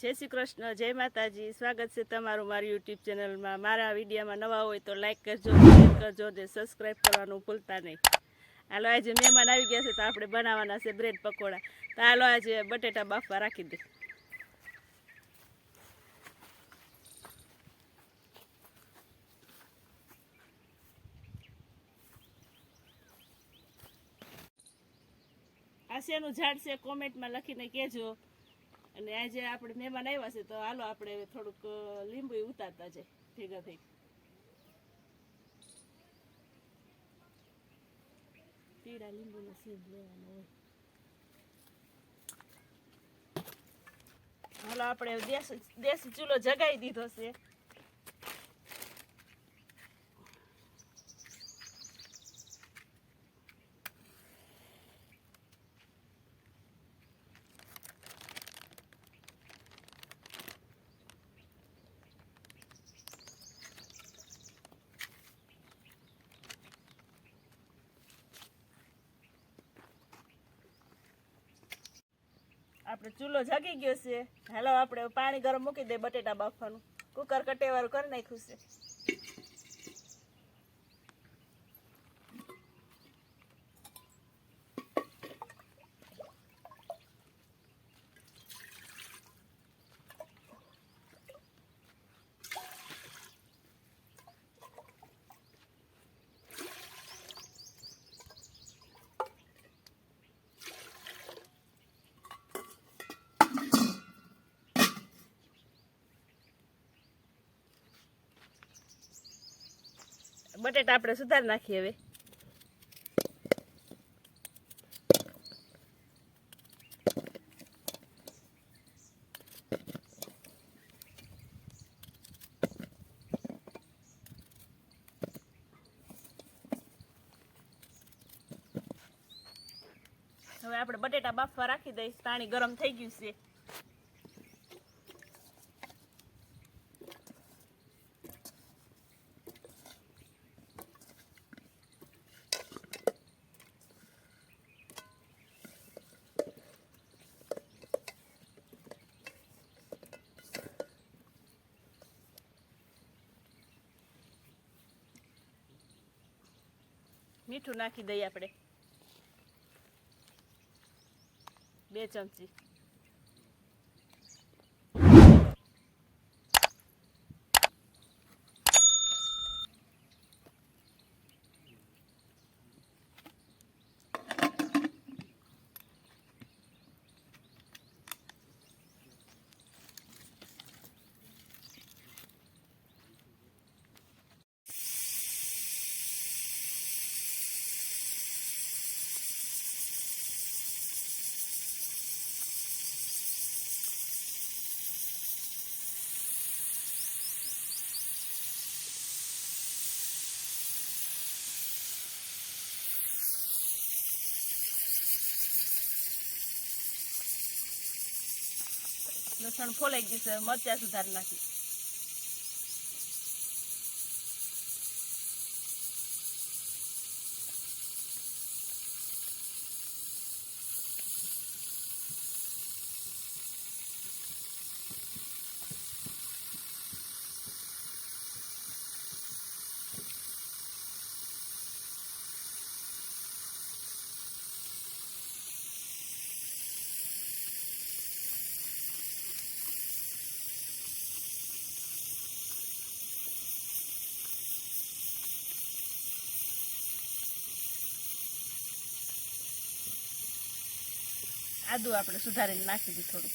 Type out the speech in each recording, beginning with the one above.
જય શ્રી કૃષ્ણ, જય માતાજી. સ્વાગત છે તમારું મારી યુટ્યુબ ચેનલમાં. મારા વિડીયોમાં નવા હોય તો લાઈક કરજો, શેર કરજો ને સબસ્ક્રાઈબ કરવાનું ભૂલતા નહીં. હાલો, આજે મહેમાન આવી ગયા છે તો આપણે બનાવવાના છે બ્રેડ પકોડા. તો હાલો, આજે બટેટા બાફવા રાખી દે. આ શેનું ઝાડ છે, કોમેન્ટમાં લખીને કહેજો. અને આજે આપણે મહેમાન આવ્યા છે, તો હાલો આપણે થોડુંક લીંબુ ઉતારતા છે ભેગા થઈ પીળા લીંબુનો સીધ લેવાનો હોય. હાલો, આપણે દેશ દેશ ચૂલો જગાવી દીધો છે. આપણે ચૂલો જાગી ગયો છે. હાલો આપણે પાણી ગરમ મૂકી દે બટેટા બાફવાનું. કુકર કટેવાળું કરી નાખ્યું છે. બટેટા આપણે સુધારી નાખીએ હવે. આપણે બટેટા બાફવા રાખી દઈશ. પાણી ગરમ થઈ ગયું છે. મીઠું નાખી દઈએ આપણે. બે ચમચી. લસણ ફોલાઈ ગયું છે મરચા સુધારી નાખી. આદુ આપણે સુધારીને નાખી દીધું થોડું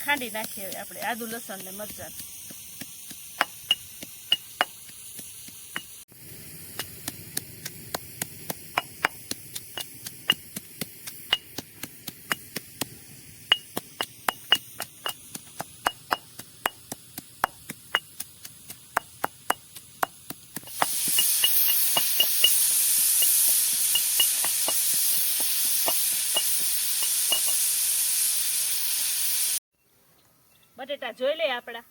ખાંડી નાખીએ આપણે આદુ લસણ ને મરચાં. બટેટા જોઈ લઈએ આપણા.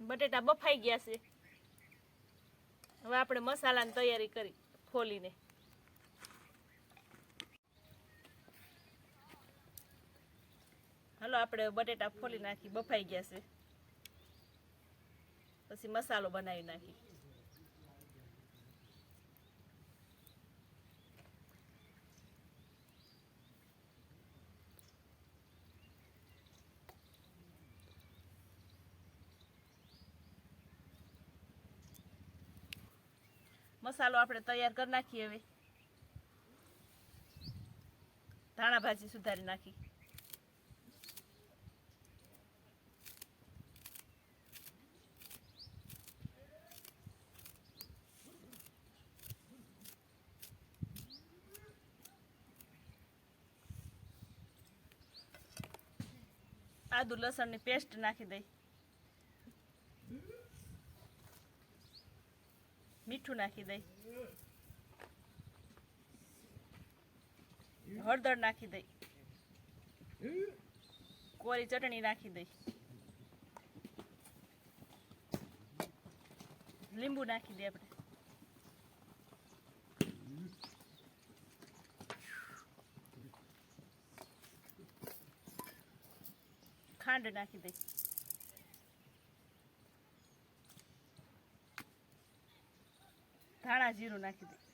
બટેટા બફાઈ ગયા છે. હવે આપણે મસાલાની તૈયારી કરી ખોલીને હાલો, આપણે બટેટા ફોલી નાખી, બફાઈ ગયા છે. પછી મસાલો બનાવી નાખી. મસાલો આપણે તૈયાર કરી નાખીએ હવે. ધાણા ભાજી સુધારી નાખી. આદુ લસણની પેસ્ટ નાખી દઈ. મીઠું નાખી દઈ. હળદર નાખી દઈ. કોરી ચટણી નાખી દઈ. લીંબુ નાખી દે આપણે. ખાંડ નાખી દઈ. ધાણા જીરું નાખી દઈ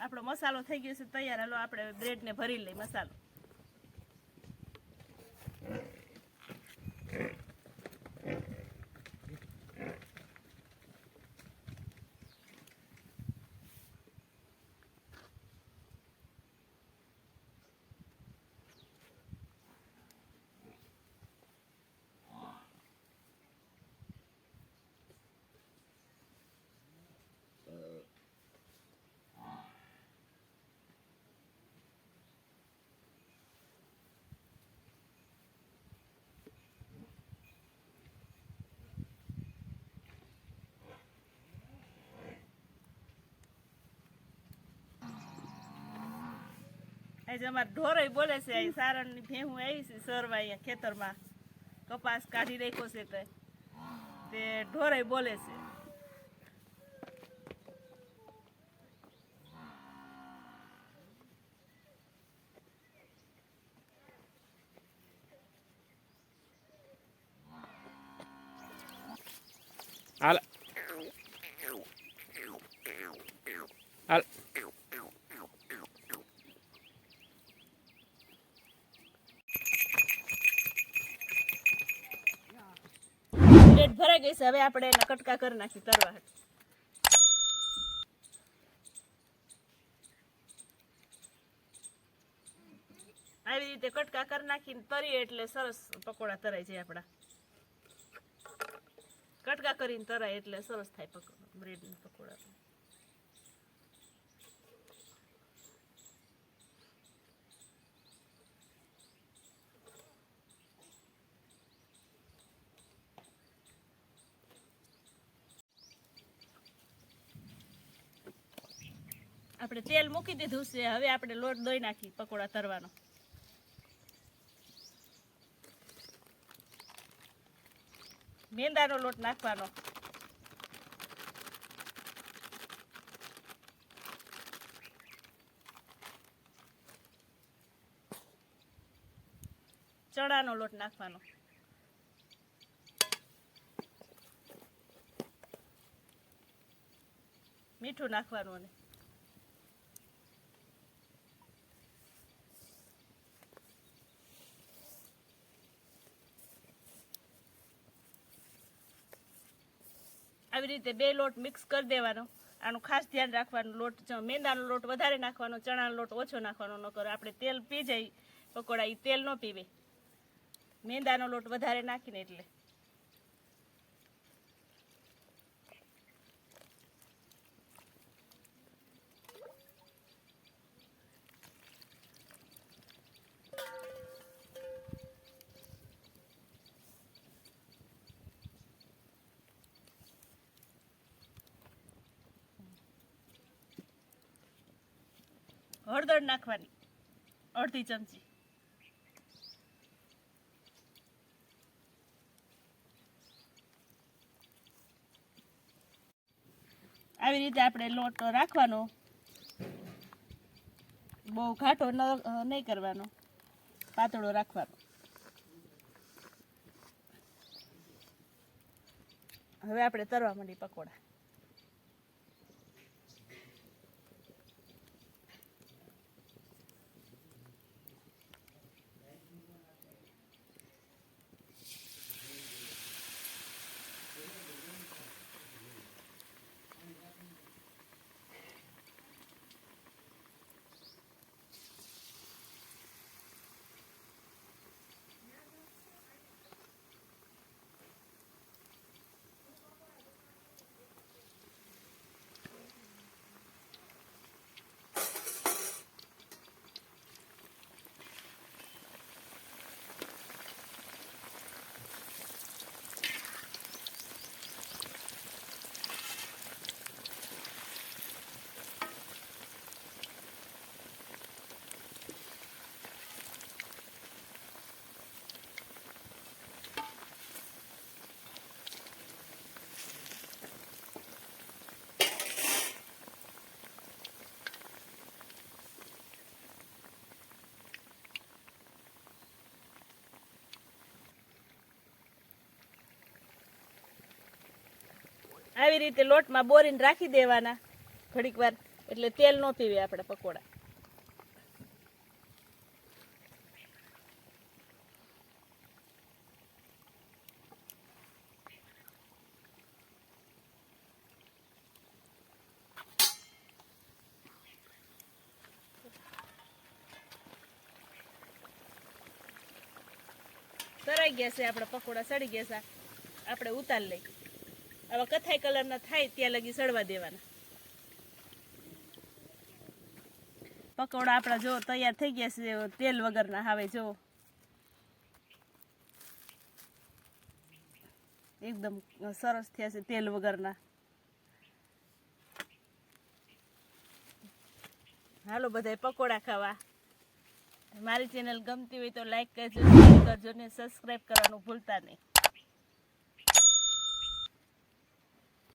આપણો મસાલો થઈ ગયો છે તૈયાર હાલો આપણે બ્રેડને ભરી લઈ મસાલો. અમારે ઢોરે બોલે છે સારણની ભેહું આવી છે સરવા અહીંયા ખેતરમાં. કપાસ કાઢી રાખ્યો છે તે. તે ઢોરોય બોલે છે. હાલ. છે હવે આપણે એના કટકા કરી નાખી તરવા આવી રીતે કટકા કરી નાખીને તરીએ એટલે સરસ પકોડા તરાય છે આપણા. કટકા કરીને તરાય એટલે સરસ થાય પકોડા બ્રેડના પકોડા. આપણે તેલ મૂકી દીધું છે, હવે આપણે લોટ દોઈ નાખી પકોડા તરવાનો. મેંદાનો લોટ નાખવાનો. ચણાનો લોટ નાખવાનો. મીઠું નાખવાનું અને. આવી રીતે બે લોટ મિક્સ કરી દેવાનો. આનું ખાસ ધ્યાન રાખવાનું. લોટ મેંદાનો લોટ વધારે નાખવાનો, ચણાનો લોટ ઓછો નાખવાનો ન કરો. આપણે તેલ પી જાય પકોડા એ તેલ ન પીવે. મેંદાનો લોટ વધારે નાખીને એટલે. હળદર નાખવાની. અડધી ચમચી. આવી રીતે આપણે લોટ રાખવાનો. બહુ ઘાટો નહીં કરવાનો. પાતળો રાખવાનો. હવે આપણે તરવા માંડી પકોડા. આવી રીતે લોટમાં બોરીને રાખી દેવાના ઘડીક વાર. એટલે તેલ ન પીવે આપણે પકોડા. સરાઈ ગયા છે આપણા પકોડા, સડી ગયા છે. આપણે ઉતાર લઈ આવા કથાઈ કલરના થાય ત્યાં લગી સડવા દેવાના. પકોડા આપણા જો તૈયાર થઈ ગયા છે તેલ વગરના હવે જો. એકદમ સરસ થયા છે તેલ વગરના. હાલો બધાય પકોડા ખાવા. મારી ચેનલ ગમતી હોય તો લાઈક કરજો, શેર કરજો ને સબસ્ક્રાઈબ કરવાનું ભૂલતા નહીં.